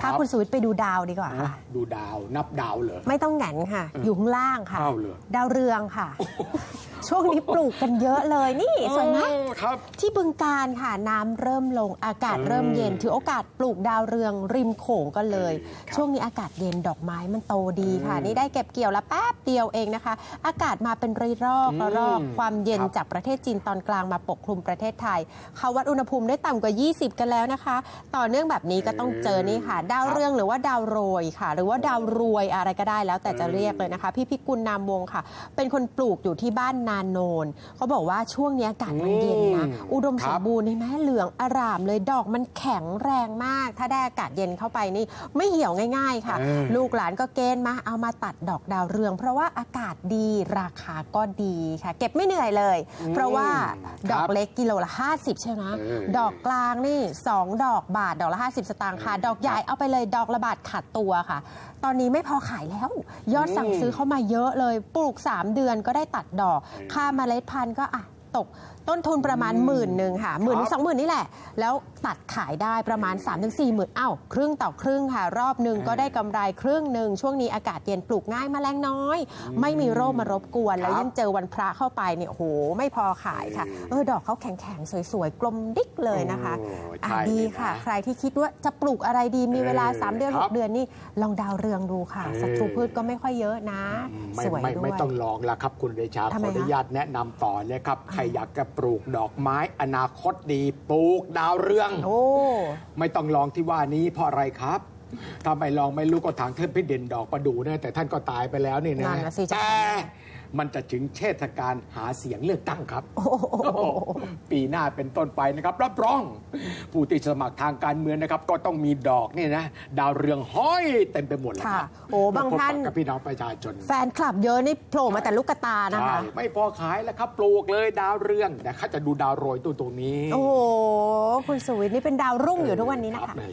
พาคุณสวิทย์ไปดูดาวดีกว่าค่ะ ดูดาวนับดาวเหรอ ไม่ต้องแหงนค่ะ อยู่ข้างล่างค่ะ อ้าวเหรอ ดาวเรืองค่ะ ช่วงนี้ปลูกกันเยอะเลยนี่สวยไหมโอ้ครับที่บึงการค่ะน้ำเริ่มลงอากาศเริ่มเย็น ถือโอกาสปลูกดาวเรืองริมโขงกันเลย ครับช่วงนี้อากาศเย็นดอกไม้มันโตดีค่ะ นี่ได้เก็บเกี่ยวแล้วแป๊บเดียวเองนะคะ อากาศมาเป็นระลอกระลอกความเย็นจากประเทศจีนตอนกลางมาปกคลุมประเทศไทยเขาวัดอุณหภูมิได้ต่ำกว่า 20 กันแล้วนะคะ ต่อเนื่องแบบนี้ก็ต้องเจอนี่ค่ะดาวเรืองหรือว่าดาวโรยค่ะ หรือว่าดาวรวยอะไรก็ได้แล้วแต่จะเรียกเลยนะคะ พี่พิกุลนามวงศ์ค่ะ เป็นคนปลูกอยู่ที่บ้านนาโนนเขาบอกว่าช่วงนี้อากาศมันเย็นนะอืมอุดมครัสบมบูรณ์เห็นไหมเหลืองอร่ามเลยดอกมันแข็งแรงมาก ถ้าได้อากาศเย็นเข้าไปนี่ ไม่เหี่ยวง่าย ๆ ค่ะเออลูกหลานก็เกณฑ์มาเอามาตัดดอกดาวเรือง เพราะว่าอากาศดีราคาก็ดีค่ะ เก็บไม่เหนื่อยเลย เพราะว่าดอกเล็กกิโลละ 50 ใช่ไหมเออดอกกลางนี่ 2 ดอกบาทดอกละ 50 สตางค์ค่ะ ดอกใหญ่เอาไปเลยดอกละบาทขาดตัวค่ะ ตอนนี้ไม่พอขายแล้ว ยอดสั่งซื้อเข้ามาเยอะเลยปลูก 3 เดือนก็ได้ตัดดอก ค่าเมล็ดพันธุ์ก็อะ ตกต้นทุนประมาณหมื่นหนึ่งค่ะหมื่นสองหมื่นนี่แหละ แล้วตัดขายได้ประมาณ 3-4ถึงสี่หมื่นอ้าวครึ่งต่อครึ่งค่ะ รอบหนึ่งก็ได้กำไรครึ่งหนึ่งช่วงนี้อากาศเย็นปลูกง่ายแมลงน้อย ไม่มีโรคมารบกวน แล้วยิ่งเจอวันพระเข้าไปเนี่ยโอ้โหไม่พอขายค่ะเออดอกเขาแข็งๆ สวยๆ กลมดิ๊กเลยนะคะโอ้อะใช่ดีเลยนค่ะ ใครที่คิดว่าจะปลูกอะไรดีมีเวลาเออ3เดือนครับ6เดือนนี่ลองดาวเรืองดูค่ะเออศัตรูพืชก็ไม่ค่อยเยอะนะไม่สวยไม่ด้วยไม่ต้องลองแล้วครับคุณเดชาทำขไมออนุคะญาตแนะนำต่อเลยครับใครอยากจะปลูกดอกไม้อนาคตดีปลูกดาวเรือง โอ้ ไม่ต้องลองที่ว่านี้เพราะอะไรครับถ้าไม่ลองไม่รู้ก็ทางเทพพิเด่นดอกประดูนะแต่ท่านก็ตายไปแล้วนี่นะนั่นน่ะสิจ๊ะ แต่มันจะถึงเทศกาลหาเสียงเลือกตั้งครับ ปีหน้าเป็นต้นไปนะครับรับรอง ผู้ที่สมัครทางการเมืองนะครับ ก็ต้องมีดอกนี่นะ ดาวเรืองห้อยเต็มไปหมดเลยคค่ะรับโอ้บางท่าน มพบกับพี่น้องประชาชน แฟนคลับเยอะนี่โผล่มาแต่ลูกกระตานะใช่คะไม่พอขายแล้วครับ ปลูกเลยดาวเรืองแต่เขาจะดูดาวโรยตัวตรงนี้โอ้โห คุณสุวิทย์นี่เป็นดาวรุ่งอยู่ทุกวันนี้นะรัคะบเลย